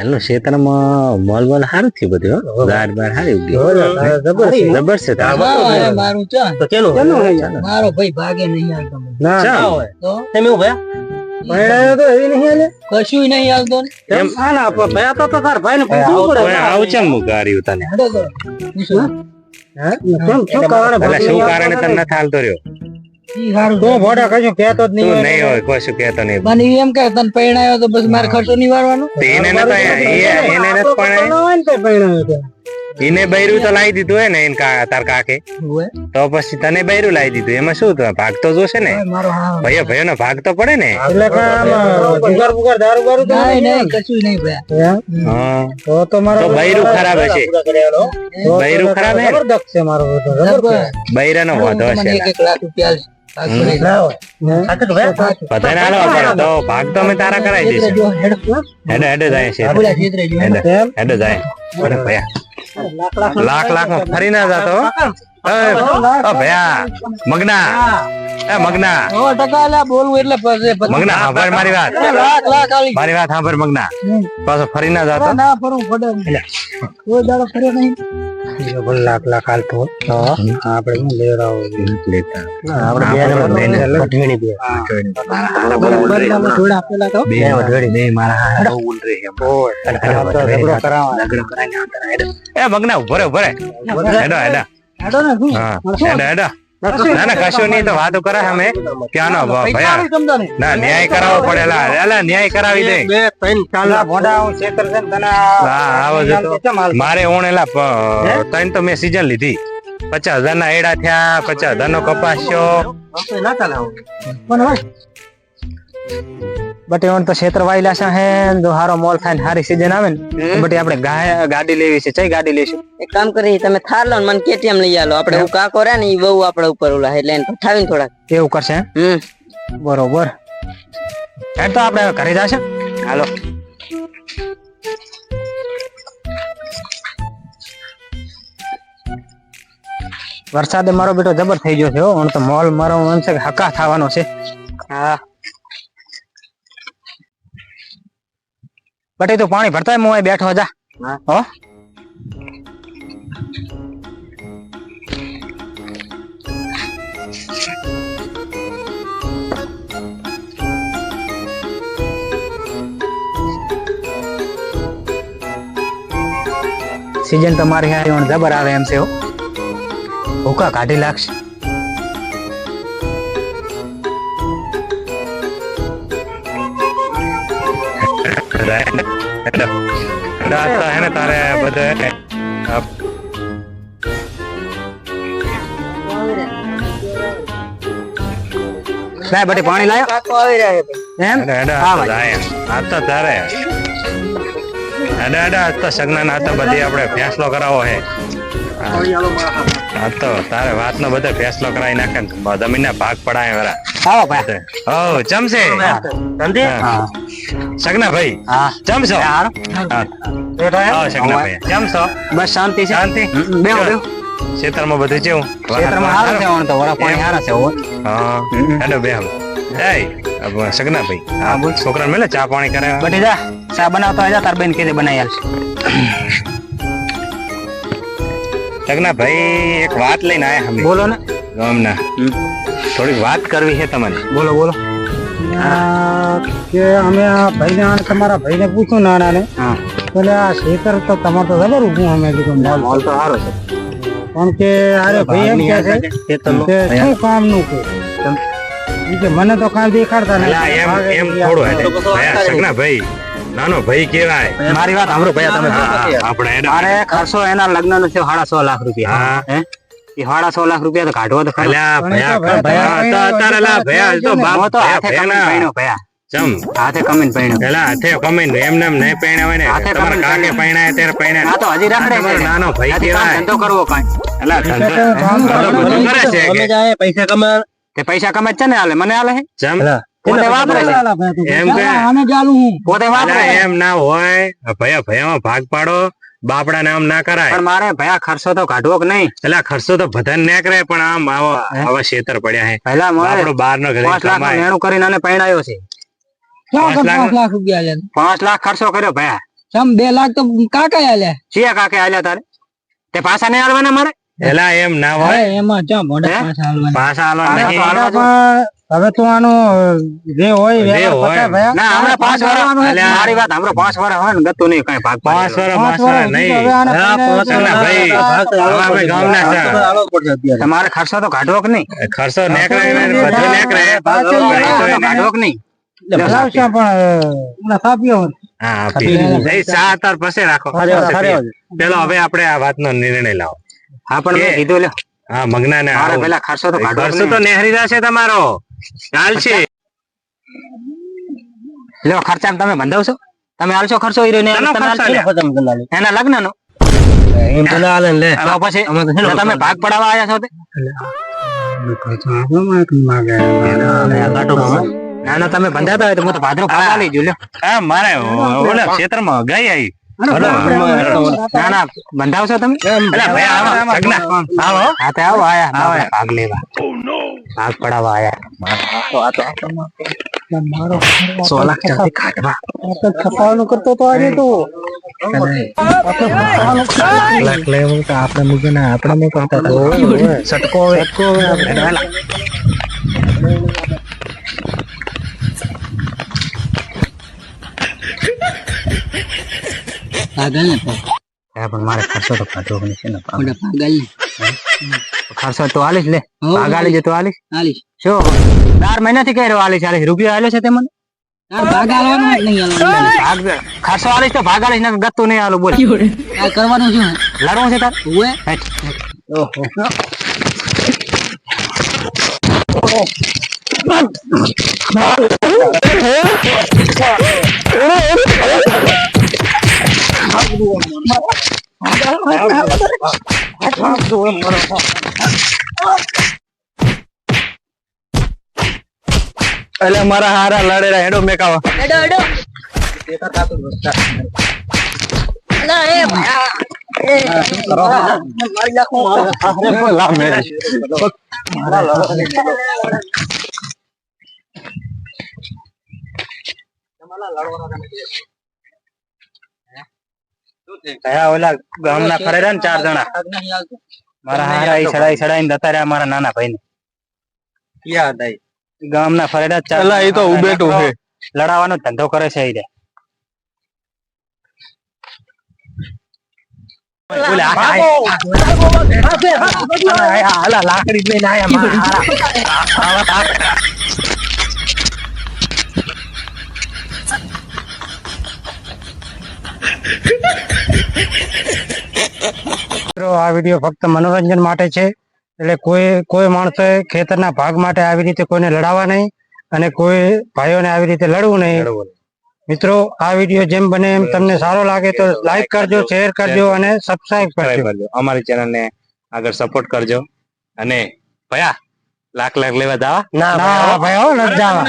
એનું ક્ષેત્રમાં mall mall સારું થયું બધું. ગાડ બાર સારી ઉગી જબર છે. મારું ચા. તો કેનું. મારો ભાઈ ભાગે નહીં આવતો ના ચાલ. હોય. તો? તમે? કેમ શું કારણે હાલતો રહ્યો? તું ભોડા કશું કહેતો જ નહીં નહીં હોય કશું કહેતો નહીં. મને એમ કે તને પરણાયો તો બસ મારે ખર્ચો નિવારવાનો. એને નતો એને નથી પણ એને બૈરું તો લાવી દીધું હોય ને એને તાર કાકે. તો પછી તને બૈરું લાવી દીધું. એમાં શું ભાગ તો જોશે ને? ભાઈઓ ભાઈઓ નો ભાગ તો પડે ને? એટલે બુગાર દારૂ બારૂ તો નહીં નહીં નહીં કશું નહીં ભયા. હા? તો તો મારો તો બૈરું ખરાબ હશે. બૈરું ખરાબ હે જબરદસ્ત છે મારો. બૈરાનો વધો હશે એક એક લાખ રૂપિયા. ભાગ તો અમે તારા કરાવી દઈશું. હેડો. હેડો જાય છે. હેડો. જાય. લાખ લાખમાં ફરી ના જાતો ભયા. મગના. એ મગના. ટકા બોલવું એટલે મગના સાંભળ મારી વાત. લાખ લાખ આલી. મારી વાત સાંભળ મગના. પાછો ફરી ના જતો. ના ફરવું પડે કોઈ દાડો ફર્યો નહીં. ડબલ લાખ લાખ હાલતો હોય. આપણે શું લેવડાવવું? લેતા. આપણે બે આપેલા તો? બે વધડી મારા રહે, હેડો. એ મગના ઊભો રે હેડો હેડો હેડો. ને શું હેડો હેડો. ના ના કશું નહીં તો વાતો કરે અમે. ક્યાંનો ને ન્યાય કરાવવો પડે લા એલા ન્યાય કરાવી દે. બે ત્રણ ચાલા ભોંડા હું છેતર છે તને હા, આવો જ હાલ? મારે ઓણ એલા પ- ત્રણ તો મેં સીઝન લીધી. પચાસ હજાર ના એડા થયા પચાસ હજાર નો કપાસ્યો ના ચાલે બટ એવન તો ક્ષેત્ર વાયલા છે હે જો હારો મોલ થાય ને હારી સીઝન આવે ને બટ આપણે ગાડી લેવી છે. ચઈ ગાડી લેશું એક કામ કરી તમે થાર લો ને મને કેટીએમ લઈ આલો. આપણે હું કાકો રહ્યા ને ઈ બહુ આપડે ઉપર ઓલા એટલે એને પઠાવીને થોડા એવું કરશે હમ. બરોબર. હે તો આપણે ઘરે જાશે. હાલો. વરસાદે મારો બેટો જબર થઈ ગયો છે હો તો મોલ મારો મન છે હકા થવાનો છે. હા. બટ એ તો પાણી ભરતા હું અહીં બેઠો જા. હો. સીઝન તમારે મારી હારી જબર આવે એમ છે હો. ભૂકા કાઢી લાગશે. હેડો. હેડો, આ તો હે ને તારે બધે આ લાય બટી પાણી લાયો કાકો આવી રહ્યા છે એમ હેડો, હેડો, હા આ તો ભાઈ. જાય. આ તો તારે હેડો, હેડો, આજ તો સગના આ તો બધી આપણે ફેસલો કરાવો હે આ તો તારે વાત નો બધો ફેસલો કરાવી નાખે ને જમીન ના ભાગ પડાય વરા આવો ભાઈ ઓ ચમશે ધંધે હા. સગના ભાઈ હા ચમશો હારો. હા. સગના ભાઈ ચમશો બસ શાંતિ છે. શાંતિ? બેહો, બેહો. ખેતરમાં બધું કેવું? ક્ષેત્રમાં હારા છે ઓણ તો વડા પાણી હારા છે હો. હા. હેલો બે એ સગના ભાઈ હા છોકરા મેલે ચા પાણી કરે? બટી જા. ચા બનાવતો આજા તાર બેન કીધે બનાવી આલશે. સગના ભાઈ એક વાત લઈને આયા હમે બોલો ને. ગામના. થોડીક વાત કરવી છે તમારે બોલો બોલો. કે અમે આ ભાઈને આને તમારા ભાઈને પૂછ્યું નાનાને હા. એટલે આ ખેતર તો તમારે તો ખબર ઊભું અમે કીધું મોલ. મોલ તો સારો છે. પણ કે અરે ભાઈ એમ કે છે કે શું કામનું કે? કે મને તો કાંઈ દેખાડતા એલા એમ એમ થોડો ભાઈ નાનો ભાઈ કેવાય મારી વાત સાંભળો ભાઈ તમે હા, હા, આપણે અરે ખર્ચો એના લગ્ન નો છે સાડા સો લાખ રૂપિયા. હા. સાડા છ લાખ રૂપિયા તો કાઢવો તો ખરો. અલ્યા પણ એ તો ભયા ભયા ભયા તો તારે લા ભયા હજુ તો બાપ હું તો ભયા હાથે કમીને પૈણ્યો ભયા. હાથે કમીને પૈણ્યો પેલા હાથે કમાઈને એમ નેમ નહીં પૈણા હોય ને. તમારા કાકે પૈણાય. ત્યારે પૈણાય. આ તો હજી રખડે તમારો નાનો ભાઈ હજી ધંધો કરવો કાંઈ. અલા ધંધો ધંધો બધું કરે છે કે? પૈસા કમા તે પૈસા કમે છે ને હાલે? મને હાલે છે પોતે વાપરે છે. એમ કે? પોતે વાપરે. એમ ના હોય. ભયા ભયામાં ભાગ પાડો. બાપડા ને આમ ના કરાય. પણ મારે ભયા ખર્ચો તો કાઢવો કે નહીં? એટલે ખર્ચો તો બધાને ના કરે પણ આમ આવા આવા શેતર પડ્યા હે. પહેલા મારે આપણો બાર નો ઘરે પાંચ લાખનું કમાય. નેણું કરીને આને પૈણાયો છે. પાંચ લાખ? પાંચ લાખ રૂપિયા છે પાંચ લાખ ખર્ચો કર્યો ભયા બે લાખ તો કાકા આલ્યા? ચિયા કાકે આલ્યા તારે? તે પાછા નહીં આવવાના મારે? એલા એમ ના હોય? એમાં ચમ મોઢા પાછા હાલવા હવે તું આનું જે હોય જે હોય. ના હમણાં પાંચ વાર. મારી વાત હમણાં પાંચ વાર હોય ને ગતું નહીં કઈ ભાગ પાંચ વાર પાંચ વર્ષ નહીં. હા, પાંચ ના, ભાઈ. હવે ગામના છે. તમારે ખર્ચો તો કાઢવો કે નહીં? ખર્ચો નેકળે ને બધું નેકળે. કાઢવો કે નહીં? પણ હા ચા રાખો. પેલો હવે આપણે આ વાતનો નિર્ણય લાવો. હા પણ મેં કીધું લ્યો. હા મગના ને મારે પેલા ખર્ચો તો ખર્ચો તો નહીં. નેહરી જશે તમારો. ચાલશે લ્યો ખર્ચા તમે બંધાવશો? તમે આલશો ખર્ચો ઈ રહ્યો ને એના લગ્ન નો એમ તો ના આલે લે. તો પછી તમે ભાગ પડાવવા આવ્યા છો તે? ના ના તમે બંધાતા હોય તો હું તો ભાદરો ભાગ આલી જુ લ્યો. હા મારે ઓલા ક્ષેત્રમાં ગઈ આવી. બંધાવશો તમે? અલા ભાઈ આવો સગના આવો. હા તો આવો આયા. ભાગ લેવા. ભાગ પડાવવા આયા. સો લાખ ચાલતી કાઢવા. આપણે કરતો તો આજે તો. લાખ લેવું તો આપણે કરતા સટકો સટકો આપણે પાગલ ને તો. હા, પણ મારે ખર્ચો તો કાઢવો નહીં, શેનો પાગલ. ને. ખર્ચો તો આલીશ લે. છે તો આલીશ? આલીશ. શું ચાર મહિનાથી કઈ રહ્યો આલીશ આલીશ. રૂપિયો આલ્યો છે તે મને? ભાગ આલવાનો નહીં આલવાનો? ભાગ ખર્ચો આલીશ તો ભાગ આલીશ ને ગતું નહીં આલું બોલ. આ કરવાનું શું લડવું છે તાર? હોય એટલે મારા હારા લડેલા હેડો મેકાવા. હેડો હેડો. ના એ ભાઈ એ મારી નાખો લા મેરે કયા ઓલા ગામના ફરેરા ને ચાર જણા મારા હારા સડાઈ સડાઈ ને રહ્યા મારા નાના ભાઈ ને ક્યાં હતા ગામના ફરેરા ચાર ઈ તો. ઉભેટું છે. લડાવવાનો ધંધો કરે છે એ લાકડી લઈને આયા મિત્રો આ વીડિયો ફક્ત મનોરંજન માટે છે. એટલે કોઈ કોઈ માણસોએ ખેતરના ભાગ માટે આવી રીતે કોઈને લડાવવા નહીં અને કોઈ ભાઈઓને આવી રીતે લડવું નહીં. મિત્રો આ વીડિયો જેમ બને એમ તમને સારો લાગે તો લાઈક કરજો શેર કરજો અને સબસ્ક્રાઈબ કરજો. અમારી ચેનલ ને આગળ સપોર્ટ કરજો. અને ભયા લાખ લાખ લેવા દાવા ના ભાઈ હો. જવા.